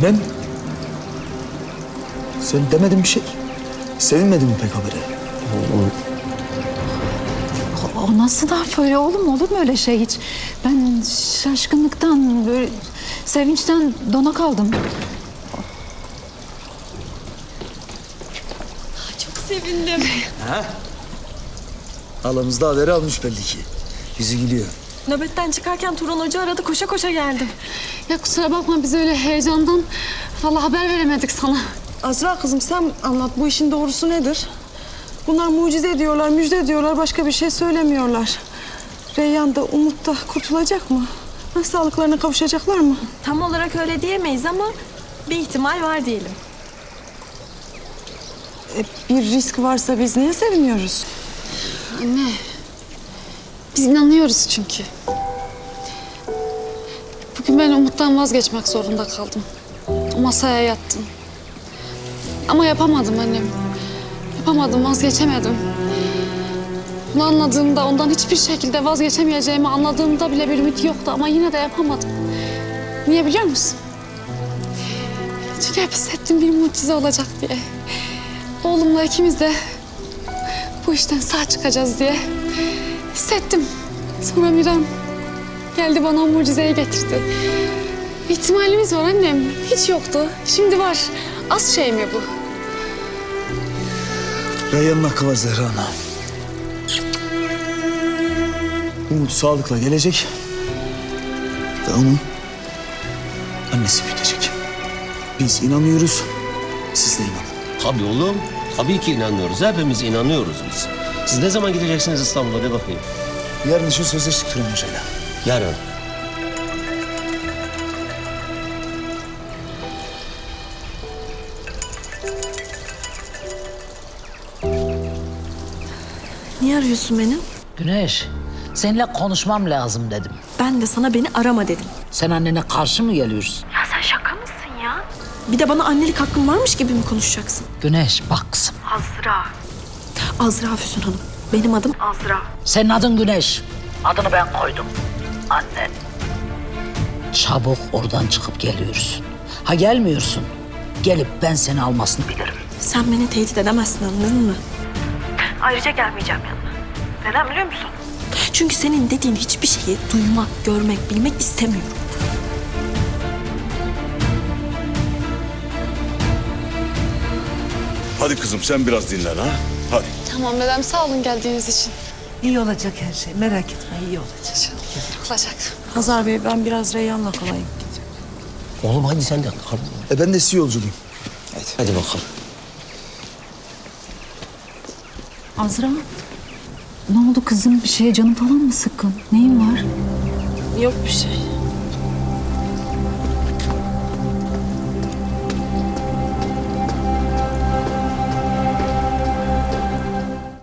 Bilmem. Sen demedin bir şey. Sevinmedin mi pek habere? O nasıl da böyle oğlum olur mu öyle şey hiç? Ben şaşkınlıktan böyle sevinçten dona kaldım. Çok sevindim. Halamız da haberi almış belli ki. Yüzü gülüyor. Nöbetten çıkarken Turan Hoca aradı koşa koşa geldim. Ya kusura bakma biz öyle heyecandan vallahi haber veremedik sana. Azra kızım sen anlat bu işin doğrusu nedir? Bunlar mucize diyorlar, müjde diyorlar, başka bir şey söylemiyorlar. Reyyan da Umut da kurtulacak mı? Ha, sağlıklarına kavuşacaklar mı? Tam olarak öyle diyemeyiz ama bir ihtimal var diyelim. E, bir risk varsa biz niye seviniyoruz? Anne biz inanıyoruz çünkü. Bugün ben Umut'tan vazgeçmek zorunda kaldım. O masaya yattım. Ama yapamadım annem. Yapamadım, vazgeçemedim. Bunu anladığımda, ondan hiçbir şekilde vazgeçemeyeceğimi anladığımda bile bir ümit yoktu ama yine de yapamadım. Niye biliyor musun? Çünkü hep hissettim bir mucize olacak diye. Oğlumla ikimiz de bu işten sağ çıkacağız diye hissettim. Sonra Miran geldi bana o mucizeyi getirdi. İhtimalimiz var annem. Hiç yoktu. Şimdi var. Az şey mi bu? Reyhan'ın hakkı var Zehra Ana. Umut sağlıkla gelecek. Ve onu annesi büyütecek. Biz inanıyoruz. Siz de inanın. Tabii oğlum. Tabii ki inanıyoruz. Hepimiz inanıyoruz biz. Siz ne zaman gideceksiniz İstanbul'a de bakayım. Yarın için sözleştik Turan Hoca'yla. Yarın. Niye arıyorsun beni? Güneş, seninle konuşmam lazım dedim. Ben de sana beni arama dedim. Sen annene karşı mı geliyorsun? Ya sen şaka mısın ya? Bir de bana annelik hakkın varmış gibi mi konuşacaksın? Güneş bak kızım. Azra. Azra Füsun Hanım. Benim adım Azra. Senin adın Güneş. Adını ben koydum. Annen. Çabuk oradan çıkıp geliyorsun. Ha gelmiyorsun. Gelip ben seni almasını bilirim. Sen beni tehdit edemezsin anladın mı? Ayrıca gelmeyeceğim yanına. Neden biliyor musun? Çünkü senin dediğin hiçbir şeyi duymak, görmek, bilmek istemiyorum. Hadi kızım sen biraz dinlen ha. Hadi. Tamam dedem sağ olun geldiğiniz için. İyi olacak her şey. Merak etme iyi olacak. Olacak. Hazar Bey ben biraz Reyyan'la kalayım. Oğlum hadi sen de kal. E ben de size yolculuğum. Hadi. Hadi bakalım. Azra ne oldu kızım? Bir şeye canın falan mı sıkkın? Neyin var? Yok bir şey.